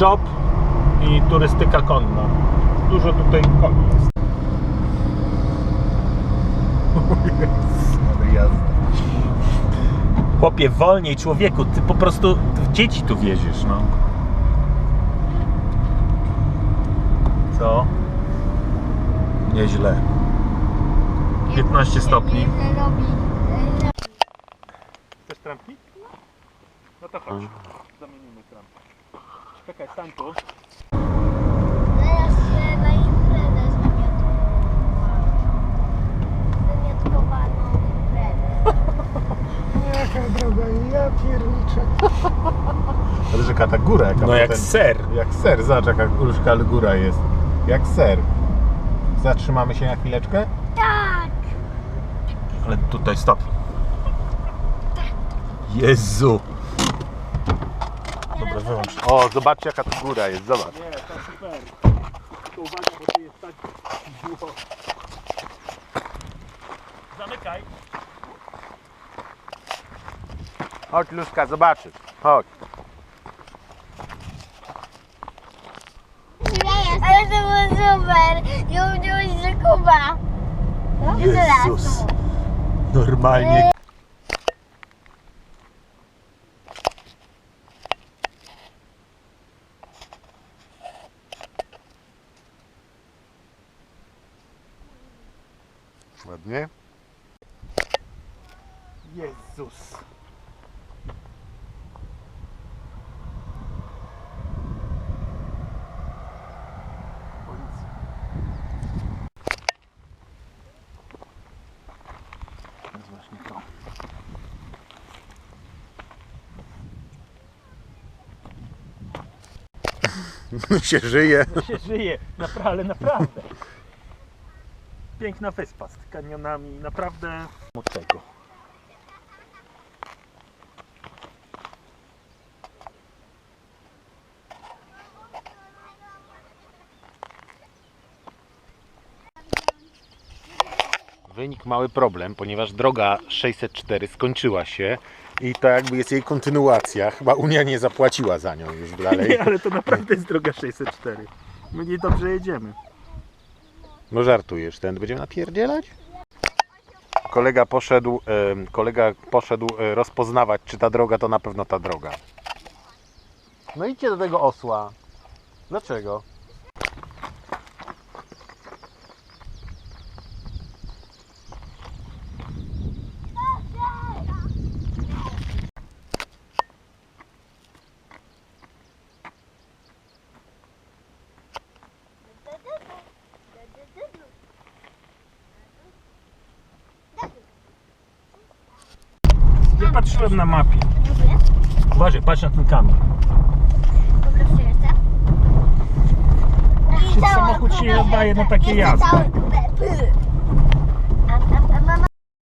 job i turystyka konna. Dużo tutaj koni jest. Ale jazda. Chłopie, wolniej człowieku, ty po prostu dzieci tu wieziesz, no. Co? Nieźle. 15 stopni. Chcesz trampki? No to chodź. Zamienimy trampki. Czekaj, stań tu. Teraz się na imprezę zmiotowano. Wymiotkowaną imprezę. Jaka droga, ja pierniczę. Ale rzeka ta góra jaka No jak potem- ser. Jak ser, zobacz jaka góruszka, ale góra jest. Jak ser. Zatrzymamy się na chwileczkę? Tak! Ale tutaj stop. Jezu. Dobra, wyłącz. O, zobaczcie jaka to góra jest, zobacz. Nie, to super. Tylko uwaga, bo tu jest tak długo. Zamykaj. Chodź Luska, zobaczysz. Chodź. Ale to było super! Ja udziałeś że Kuba. Jeszcze raz. Normalnie. Ładnie. Jezus. To. się żyje. No się żyje, naprawdę, naprawdę. Piękna wyspa z kanionami, naprawdę od tego. Wynik mały problem, ponieważ droga 604 skończyła się i to jakby jest jej kontynuacja. Chyba Unia nie zapłaciła za nią już dalej. Nie, ale to naprawdę jest droga 604. My nie dobrze jedziemy. No żartujesz, ten będziemy napierdzielać? Kolega poszedł, em, kolega poszedł e, rozpoznawać, czy ta droga to na pewno ta droga. No idźcie do tego osła. Dlaczego? Ja patrzyłem na mapie. Dziękuję. Uważaj, patrz na ten kamień. Poproszę jeszcze. I Czy samochód się kubę nadaje na takie jazdy?